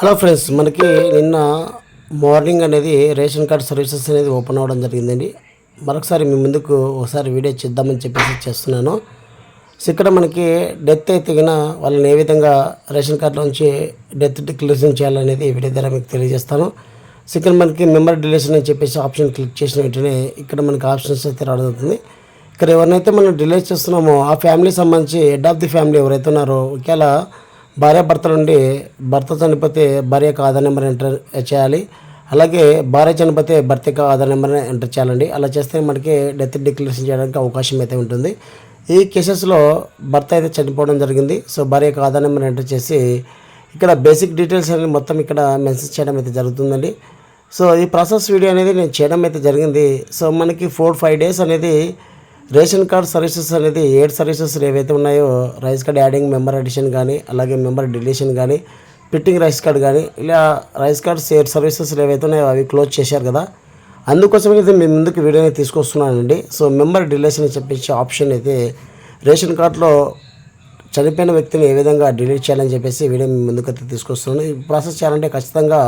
Hello friends మనకి నిన్న morning అనేది రేషన్ కార్డ్ సర్వీసెస్ అనేది ఓపెన్ అవ్వడం జరిగిందండి. మరొకసారి మీ ముందుకు ఒకసారి వీడియో చేద్దామని చెప్పేసి చేస్తున్నాను. సో ఇక్కడ మనకి డెత్ అయితే వాళ్ళని ఏ విధంగా రేషన్ కార్డులోంచి డెత్ డిక్లరేషన్ చేయాలనేది వీడియో ద్వారా మీకు తెలియజేస్తాను. సో ఇక్కడ మనకి మెంబర్ డిలేషన్ అని చెప్పేసి ఆప్షన్ క్లిక్ చేసిన వెంటనే ఇక్కడ మనకి ఆప్షన్స్ అయితే రావడం అవుతుంది ఇక్కడ ఎవరినైతే మనం డిలే చేస్తున్నామో ఆ ఫ్యామిలీ సంబంధించి హెడ్ ఆఫ్ ది ఫ్యామిలీ ఎవరైతే ఉన్నారో ఒకేలా భార్య భర్త నుండి భర్త చనిపోతే భార్యకు ఆధార్ నెంబర్ ఎంటర్ చేయాలి. అలాగే భార్య చనిపోతే భర్తకు ఆధార్ నెంబర్ ఎంటర్ చేయాలండి. అలా చేస్తే మనకి డెత్ డిక్లరేషన్ చేయడానికి అవకాశం అయితే ఉంటుంది. ఈ కేసెస్లో భర్త అయితే చనిపోవడం జరిగింది. సో భార్యకు ఆధార్ నెంబర్ ఎంటర్ చేసి ఇక్కడ బేసిక్ డీటెయిల్స్ అనేది మొత్తం ఇక్కడ మెన్షన్ చేయడం అయితే జరుగుతుందండి. సో ఈ ప్రాసెస్ వీడియో అనేది నేను చేయడం అయితే జరిగింది. సో మనకి ఫోర్ ఫైవ్ డేస్ అనేది రేషన్ కార్డ్ సర్వీసెస్ అనేది ఏడు సర్వీసెస్ ఏవైతే ఉన్నాయో rice card adding member addition కానీ అలాగే మెంబర్ డిలీషన్ కానీ ఫిట్టింగ్ రైస్ కార్డ్ కానీ ఇలా రైస్ కార్డ్ షేర్ సర్వీసెస్ ఏవైతే ఉన్నాయో అవి క్లోజ్ చేశారు కదా. అందుకోసం అయితే మేము ముందుకు వీడియోని తీసుకొస్తున్నానండి. సో మెంబర్ డిలేషన్ అని చెప్పేసి ఆప్షన్ అయితే రేషన్ కార్డులో చనిపోయిన వ్యక్తిని ఏ విధంగా డిలీట్ చేయాలని చెప్పేసి వీడియో మేము ముందుకైతే తీసుకొస్తున్నాను. ఈ ప్రాసెస్ చేయాలంటే ఖచ్చితంగా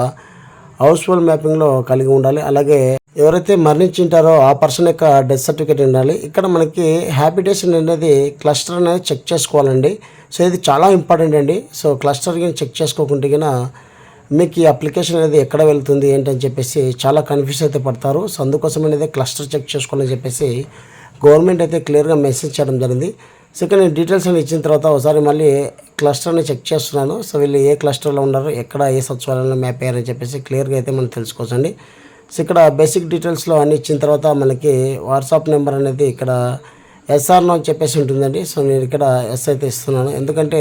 హౌస్ఫుల్ మ్యాపింగ్లో కలిగి ఉండాలి. అలాగే ఎవరైతే మరణించింటారో ఆ పర్సన్ యొక్క డెత్ సర్టిఫికేట్ ఉండాలి. ఇక్కడ మనకి హ్యాబిటేషన్ అనేది క్లస్టర్ అనేది చెక్ చేసుకోవాలండి. సో ఇది చాలా ఇంపార్టెంట్ అండి. సో క్లస్టర్ కానీ చెక్ చేసుకోకుంటే కన్నా మీకు ఈ అప్లికేషన్ అనేది ఎక్కడ వెళ్తుంది ఏంటని చెప్పేసి చాలా కన్ఫ్యూజ్ అయితే పడతారు. సో అందుకోసం అనేది క్లస్టర్ చెక్ చేసుకోవాలని చెప్పేసి గవర్నమెంట్ అయితే క్లియర్గా మెసేజ్ చేయడం జరిగింది. సో ఇక్కడ నేను డీటెయిల్స్ అని ఇచ్చిన తర్వాత ఒకసారి మళ్ళీ క్లస్టర్ని చెక్ చేస్తున్నాను. సో వీళ్ళు ఏ క్లస్టర్లో ఉన్నారు ఎక్కడ ఏ సచివాలయంలో మ్యాప్ అయ్యారని చెప్పేసి క్లియర్గా అయితే మనం తెలుసుకోవచ్చండి. సో ఇక్కడ బేసిక్ డీటెయిల్స్లో అన్ని ఇచ్చిన తర్వాత మనకి వాట్సాప్ నెంబర్ అనేది ఇక్కడ ఎస్ఆర్నో అని చెప్పేసి ఉంటుందండి. సో నేను ఇక్కడ ఎస్ అయితే ఇస్తున్నాను. ఎందుకంటే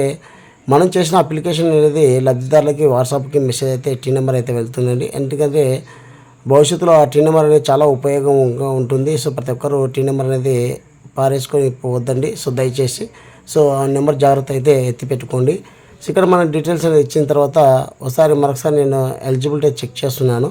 మనం చేసిన అప్లికేషన్ అనేది లబ్ధిదారులకి వాట్సాప్కి మెసేజ్ అయితే టీ నెంబర్ అయితే వెళ్తుందండి. ఎందుకంటే భవిష్యత్తులో ఆ టీ నెంబర్ అనేది చాలా ఉపయోగంగా ఉంటుంది. సో ప్రతి ఒక్కరు టీ నెంబర్ అనేది పారేసుకొని పోవద్దండి. సో దయచేసి సో ఆ నెంబర్ జాగ్రత్త అయితే ఎత్తిపెట్టుకోండి. సో ఇక్కడ మన డీటెయిల్స్ అనేది ఇచ్చిన తర్వాత ఒకసారి మరొకసారి నేను ఎలిజిబిలిటీ చెక్ చేస్తున్నాను.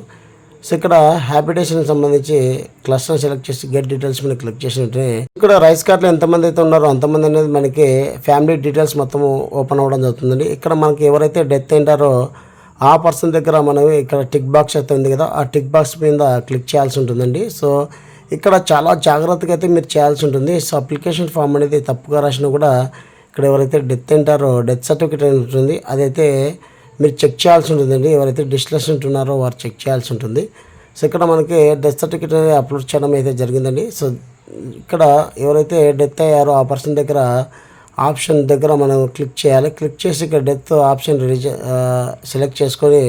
సో ఇక్కడ హ్యాబిటేషన్ సంబంధించి క్లస్టర్ సెలెక్ట్ చేసి గెట్ డీటెయిల్స్ మీద క్లిక్ చేసినట్టే. ఇక్కడ రైస్ కార్ట్లో ఎంతమంది అయితే ఉన్నారో అంతమంది అనేది మనకి ఫ్యామిలీ డీటెయిల్స్ మొత్తం ఓపెన్ అవ్వడం జరుగుతుందండి. ఇక్కడ మనకి ఎవరైతే డెత్ అయింటారో ఆ పర్సన్ దగ్గర మనం ఇక్కడ టిక్ బాక్స్ అయితే ఉంది కదా ఆ టిక్ బాక్స్ మీద క్లిక్ చేయాల్సి ఉంటుందండి. సో ఇక్కడ చాలా జాగ్రత్తగా అయితే మీరు చేయాల్సి ఉంటుంది. సో అప్లికేషన్ ఫామ్ అనేది తప్పుగా రాసినా కూడా ఇక్కడ ఎవరైతే డెత్ అంటారో డెత్ సర్టిఫికేట్ ఉంటుంది. అదైతే మీరు చెక్ చేయాల్సి ఉంటుందండి. ఎవరైతే డిస్లెసెంట్ ఉన్నారో వారు చెక్ చేయాల్సి ఉంటుంది. సో ఇక్కడ మనకి డెత్ సర్టిఫికేట్ అనేది అప్లోడ్ చేయడం అయితే జరిగిందండి. సో ఇక్కడ ఎవరైతే డెత్ అయ్యారో ఆ పర్సన్ దగ్గర ఆప్షన్ దగ్గర మనం క్లిక్ చేయాలి. క్లిక్ చేసి ఇక్కడ డెత్ ఆప్షన్ రిలీజ్ సెలెక్ట్ చేసుకొని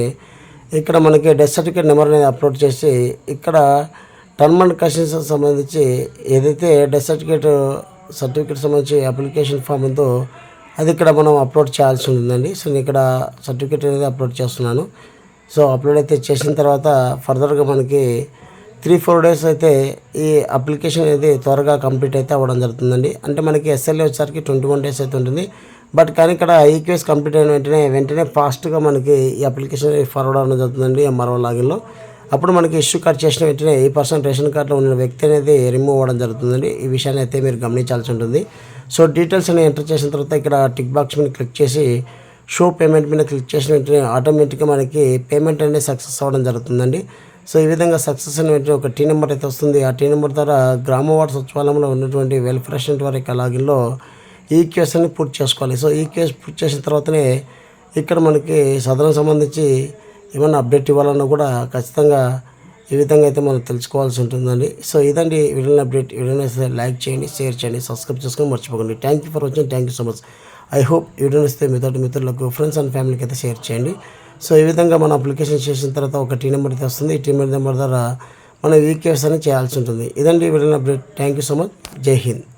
ఇక్కడ మనకి డెత్ సర్టిఫికేట్ నెంబర్ అనేది అప్లోడ్ చేసి ఇక్కడ టర్మ్ అండ్ కండిషన్స్ సంబంధించి ఏదైతే డెత్ సర్టిఫికేట్ సర్టిఫికేట్ సంబంధించి అప్లికేషన్ ఫామ్ ఉందో అది ఇక్కడ మనం అప్లోడ్ చేయాల్సి ఉంటుందండి. సో నేను ఇక్కడ సర్టిఫికేట్ అనేది అప్లోడ్ చేస్తున్నాను. సో అప్లోడ్ అయితే చేసిన తర్వాత ఫర్దర్గా మనకి త్రీ ఫోర్ డేస్ అయితే ఈ అప్లికేషన్ అనేది త్వరగా కంప్లీట్ అయితే అవ్వడం జరుగుతుందండి. అంటే మనకి ఎస్ఎల్ఏ వచ్చేసరికి ట్వంటీ వన్ డేస్ అయితే ఉంటుంది. బట్ కానీ ఇక్కడ ఈక్వేస్ కంప్లీట్ అయిన వెంటనే వెంటనే ఫాస్ట్గా మనకి ఈ అప్లికేషన్ ఫార్వర్డ్ అవ్వడం జరుగుతుందండి ఎంఆర్ఓ లాగిన్లో అప్పుడు మనకి ఇష్యూ కార్డ్ చేసిన వెంటనే ఈ పర్సన్ రేషన్ కార్డులో ఉన్న వ్యక్తి అనేది రిమూవ్ అవ్వడం జరుగుతుందండి. ఈ విషయాన్ని అయితే మీరు గమనించాల్సి ఉంటుంది. సో డీటెయిల్స్ అని ఎంటర్ చేసిన తర్వాత ఇక్కడ టిక్ బాక్స్ మీద క్లిక్ చేసి షో పేమెంట్ మీద క్లిక్ చేసిన వెంటనే ఆటోమేటిక్గా మనకి పేమెంట్ అనేది సక్సెస్ అవ్వడం జరుగుతుందండి. సో ఈ విధంగా సక్సెస్ అయిన వెంటనే ఒక టీ నెంబర్ అయితే వస్తుంది. ఆ టీ నెంబర్ ద్వారా గ్రామ వార్డు సచివాలయంలో ఉన్నటువంటి వెల్ఫేర్ అసిస్టెంట్ వారి లాగిన్లో ఈ కేసు అని పూర్తి చేసుకోవాలి. సో ఈ కేసు పూర్తి చేసిన తర్వాతనే ఇక్కడ మనకి సదనం సంబంధించి ఏమైనా అప్డేట్ ఇవ్వాలన్నా కూడా ఖచ్చితంగా ఈ విధంగా అయితే మనం తెలుసుకోవాల్సి ఉంటుందండి. సో ఇదండి వీడియో అప్డేట్. వీడియో లైక్ చేయండి షేర్ చేయండి సబ్స్క్రైబ్ చేసుకొని మర్చిపోకండి. Thank you for watching thank you so much I hope video నచ్చితే మిత్రులకు ఫ్రెండ్స్ అండ్ ఫ్యామిలీకి అయితే షేర్ చేయండి. సో ఈ విధంగా మనం అప్లికేషన్ చేసిన తర్వాత ఒక టీ నెంబర్ అయితే వస్తుంది. ఈ టీ నెంబర్ ద్వారా మనం వీకేస్ అని చేయాల్సి ఉంటుంది. ఇదండి video update. Thank you so much Jai Hind